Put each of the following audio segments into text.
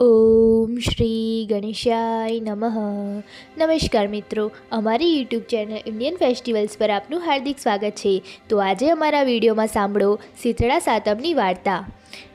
ઓમ શ્રી ગણેશાય નમઃ. નમસ્કાર મિત્રો, અમારી યુટ્યુબ ચેનલ ઇન્ડિયન ફેસ્ટિવલ્સ પર આપનું હાર્દિક સ્વાગત છે. તો આજે અમારા વિડીયોમાં સાંભળો શીતળા સાતમની વાર્તા.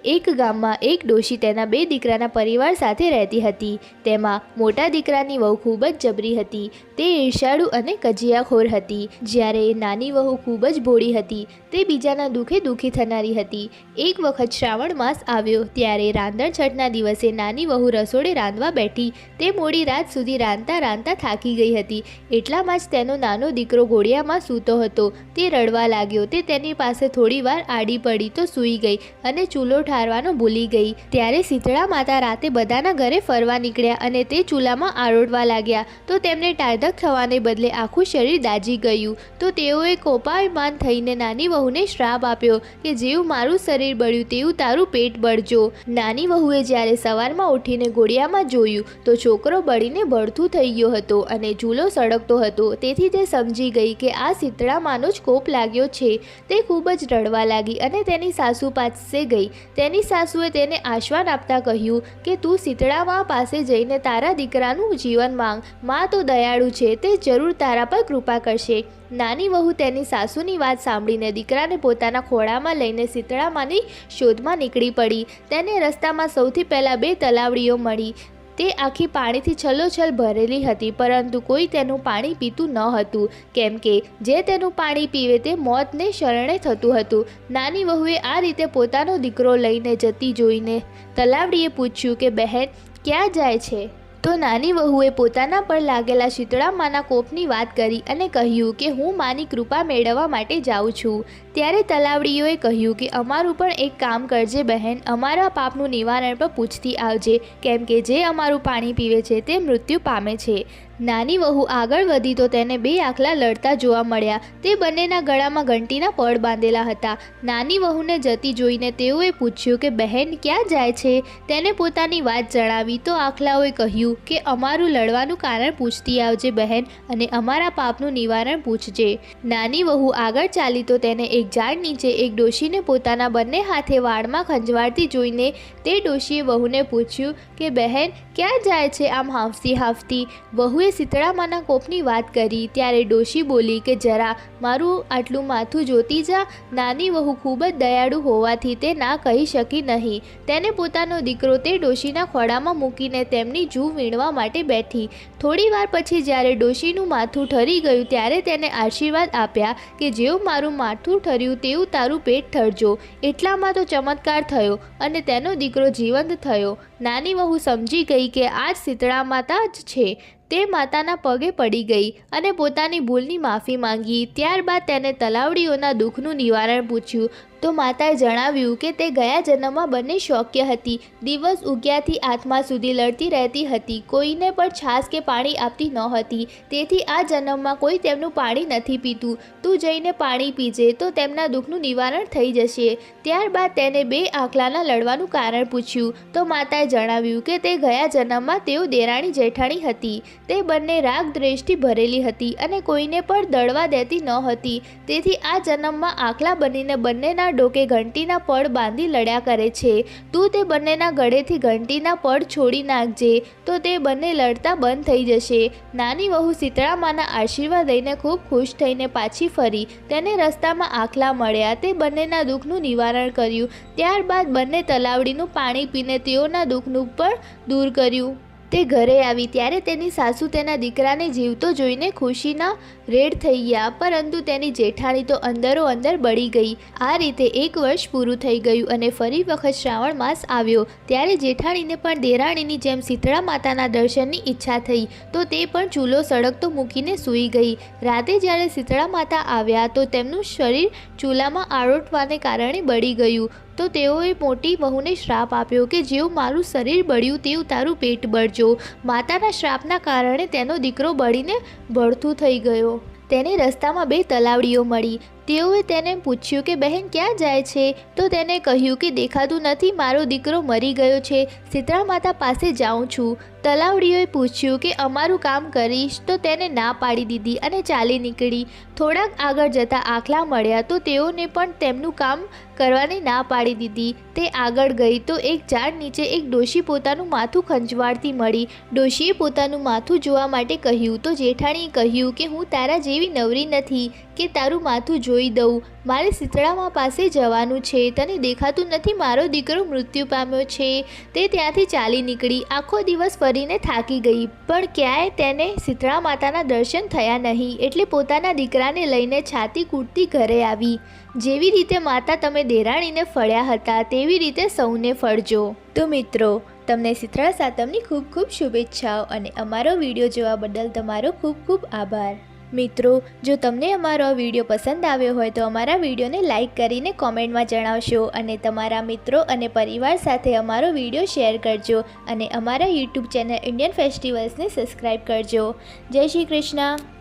એક ગામમાં એક ડોશી તેના બે દીકરાના પરિવાર સાથે રહેતી હતી. તેમાં મોટા દીકરાની વહુ ખૂબ જ જબરી હતી. તે ઈર્ષાળુ અને કજિયાખોર હતી. જ્યારે નાની વહુ ખૂબ જ ભોળી હતી, તે બીજાના દુઃખે દુઃખી થનારી હતી. એક વખત શ્રાવણ માસ આવ્યો, ત્યારે રાંધણ છઠના દિવસે નાની વહુ રસોડે રાંધવા બેઠી. તે મોડી રાત સુધી રાંધતા રાંધતા થાકી ગઈ હતી. એટલામાં જ તેનો નાનો દીકરો ઘોડિયામાં સૂતો હતો. તે રડવા લાગ્યો. તે તેની પાસે થોડી વાર આડી પડી તો સૂઈ ગઈ અને ચૂલો ઠારવાનો ભૂલી ગઈ. ત્યારે શીતળા માતા રાતે બધાના ઘરે ફરવા નીકળ્યા અને તે ચૂલામાં આરોડવા લાગ્યા. તો તેમને ટાઢક થવાને બદલે આખું શરીર દાજી ગયું. તો તેઓએ કોપાયમાન થઈને નાની વહુને શ્રાપ આપ્યો કે, જેવું મારું શરીર બળ્યું તેવું તારું પેટ બળજો. નાની વહુએ જ્યારે સવારમાં ઉઠીને ઘોડિયામાં જોયું, તો છોકરો બળીને બળથું થઈ ગયો હતો અને ચૂલો સળગતો હતો. તેથી તે સમજી ગઈ કે, આ શીતળામાંનો જ કોપ લાગ્યો છે. તે ખૂબ જ રડવા લાગી અને તેની સાસુ પાસે ગઈ. તેની સાસુએ તેને આશ્વાન આપતા કહ્યું કે, તું શીતળામાં પાસે જઈને તારા દીકરાનું જીવન માંગ. માં તો દયાળુ છે, તે જરૂર તારા પર કૃપા કરશે. નાની વહુ તેની સાસુની વાત સાંભળીને દીકરાને પોતાના ખોળામાં લઈને શીતળામાંની શોધમાં નીકળી પડી. તેને રસ્તામાં સૌથી પહેલાં બે તલાવડીઓ મળી. તે આખી પાણીથી છલોછલ ભરેલી હતી, પરંતુ કોઈ તેનું પાણી પીતું ન હતું. કેમ કે જે તેનું પાણી પીવે તે મોતને શરણે થતું હતું. નાની વહુએ આ રીતે પોતાનો દીકરો લઈને જતી જોઈને તલાવડીએ પૂછ્યું કે, બહેન, ક્યાં જાય છે? તો નાની વહુએ પોતાના પર લાગેલા શીતળામાના કોપની વાત કરી અને કહ્યું કે હું માની કૃપા મેળવવા માટે જાઉં છું. ત્યારે તલાવડીઓએ કહ્યું કે અમારું પણ એક કામ કરજે બહેન, અમારા પાપનું નિવારણ પણ પૂછતી આવજે, કેમ કે જે અમારું પાણી પીવે છે તે મૃત્યુ પામે છે. નાની વહુ આગળ વધી તો તેને બે આખલા લડતા જોવા મળ્યા. તે બંનેના ગળામાં ઘંટીના પડ બાંધેલા હતા. નાની વહુને જતી જોઈને તેઓએ પૂછ્યું કે, બહેન, ક્યાં જાય છે? તેને પોતાની વાત જણાવી તો આખલાઓએ કહ્યું કે, અમારું લડવાનું કારણ પૂછતી આવજે બહેન અને અમારા પાપનું નિવારણ પૂછજે. નાની વહુ આગળ ચાલી તો તેને એક ઝાડ નીચે એક ડોશીને પોતાના બંને હાથે વાળમાં ખંજવાળતી જોઈને તે ડોશીએ વહુને પૂછ્યું કે, બહેન, ક્યાં જાય છે આમ હાંફતી હાંફતી? વહુએ શીતળામાના કોપની વાત કરી, ત્યારે ડોશી બોલી કે, જરા, મારું આટલું માથું જોતી જા. નાની વહુ ખૂબ જ દયાળુ હોવાથી તે ના કહી શકી નહીં. તેને પોતાનો દીકરો તે ડોશીના ખોળામાં મૂકીને તેમની જૂ વીણવા માટે બેઠી. થોડી વાર પછી જ્યારે ડોશીનું માથું ઠરી ગયું, ત્યારે તેને આશીર્વાદ આપ્યા કે જેવું મારું માથું ઠર્યું તેવું તારું પેટ ઠરજો. એટલામાં તો ચમત્કાર થયો અને તેનો દીકરો જીવંત થયો. નાની વહુ સમજી ગઈ કે આ જ શીતળા માતા જ છે. તે માતાના પગે પડી ગઈ અને પોતાની ભૂલની માફી માંગી. ત્યારબાદ તેને તલાવડીઓના દુઃખનું નિવારણ પૂછ્યું. તો માતાએ જણાવ્યું કે તે ગયા જન્મમાં બંને શોક્ય હતી. દિવસ ઉગ્યાથી આત્મા સુધી લડતી રહેતી હતી. કોઈને પણ છાશ કે પાણી આપતી ન હતી તેથી આ જન્મમાં કોઈ તેમનું પાણી નથી પીતું. તું જઈને પાણી પીજે તો તેમના દુઃખનું નિવારણ થઈ જશે. ત્યારબાદ તેને બે આંકલાના લડવાનું કારણ પૂછ્યું. તો માતાએ જણાવ્યું કે તે ગયા જન્મમાં તેઓ દેરાણી જેઠાણી હતી. તે બંને રાગ દ્વેષથી ભરેલી હતી અને કોઈને પણ દળવા દેતી ન હતી તેથી આ જન્મમાં આંકલા બનીને બંનેના ડોકે ઘંટીના પડ બાંધી લડ્યા કરે છે. તું તે બંનેના ગળેથી ઘંટીના પડ છોડી નાખજે, તો તે બંને લડતા બંધ થઈ જશે. નાની વહુ શીતળામાના આશીર્વાદ લઈને ખૂબ ખુશ થઈને પાછી ફરી. તેને રસ્તામાં આખલા મળ્યા. તે બંનેના દુઃખનું નિવારણ કર્યું. ત્યારબાદ બંને તલાવડીનું પાણી પીને તેઓના દુઃખનું પણ દૂર કર્યું. તે ઘરે આવી ત્યારે તેની સાસુ તેના દીકરાને જીવતો જોઈને ખુશીના રેડ થઈ ગયા, પરંતુ તેની જેઠાણી તો અંદરો અંદર બળી ગઈ. આ રીતે એક વર્ષ પૂરું થઈ ગયું અને ફરી વખત શ્રાવણ માસ આવ્યો. ત્યારે જેઠાણીને પણ દેરાણીની જેમ શીતળા માતાના દર્શનની ઈચ્છા થઈ, તો તે પણ ચૂલો સળગતો મૂકીને સૂઈ ગઈ. રાતે જ્યારે શીતળા માતા આવ્યા, તો તેમનું શરીર ચૂલામાં આરોટવાને કારણે બળી ગયું. તો તેઓએ મોટી વહુને શ્રાપ આપ્યો કે જેવું મારું શરીર બળ્યું તેવું તારું પેટ બળજો. માતાના શ્રાપના કારણે તેનો દીકરો બળીને બળથું થઈ ગયો. તેને રસ્તામાં બે તલાવડીઓ મળી. તેઓએ તેને પૂછ્યું કે, બહેન, ક્યાં જાય છે? તો તેને કહ્યું કે, દેખાતું નથી, મારો દીકરો મરી ગયો છે. શીતળા માતા પાસે જાઉં છું. તલાવડીઓએ પૂછ્યું કે અમારું કામ કરીશ તો તેને ના પાડી દીધી અને ચાલી નીકળી. થોડાક આગળ જતાં આખલા મળ્યા તો તેઓને પણ તેમનું કામ કરવાની ના પાડી દીધી. તે આગળ ગઈ તો એક ઝાડ નીચે એક ડોશી પોતાનું માથું ખંજવાળતી મળી. ડોશીએ પોતાનું માથું જોવા માટે કહ્યું, તો જેઠાણીએ કહ્યું કે હું તારા જેવી નવરી નથી કે તારું માથું જોઈ દઉં. મારે શીતળામાં પાસે જવાનું છે. તને દેખાતું નથી મારો દીકરો મૃત્યુ પામ્યો છે. તે ત્યાંથી ચાલી નીકળી. આખો દિવસ ફરીને થાકી ગઈ. પણ ક્યાંય તેને શીતળા માતાના દર્શન થયા નહીં. એટલે પોતાના દીકરાને લઈને છાતી કૂટતી ઘરે આવી. જેવી રીતે માતા તમે દેરાણીને ફળ્યા હતા, તેવી રીતે સૌને ફળજો. તો મિત્રો, તમને શીતળા સાતમની ખૂબ ખૂબ શુભેચ્છાઓ અને અમારો વીડિયો જોવા બદલ તમારો ખૂબ ખૂબ આભાર. મિત્રો, જો તમને અમારો વીડિયો પસંદ આવ્યો હોય તો અમારા વિડીયોને લાઇક કરીને કોમેન્ટમાં જણાવશો અને તમારા મિત્રો અને પરિવાર સાથે અમારો વીડિયો શેર કરજો અને અમારા યુટ્યુબ ચેનલ ઇન્ડિયન ફેસ્ટિવલ્સને સબસ્ક્રાઈબ કરજો. જય શ્રી કૃષ્ણ.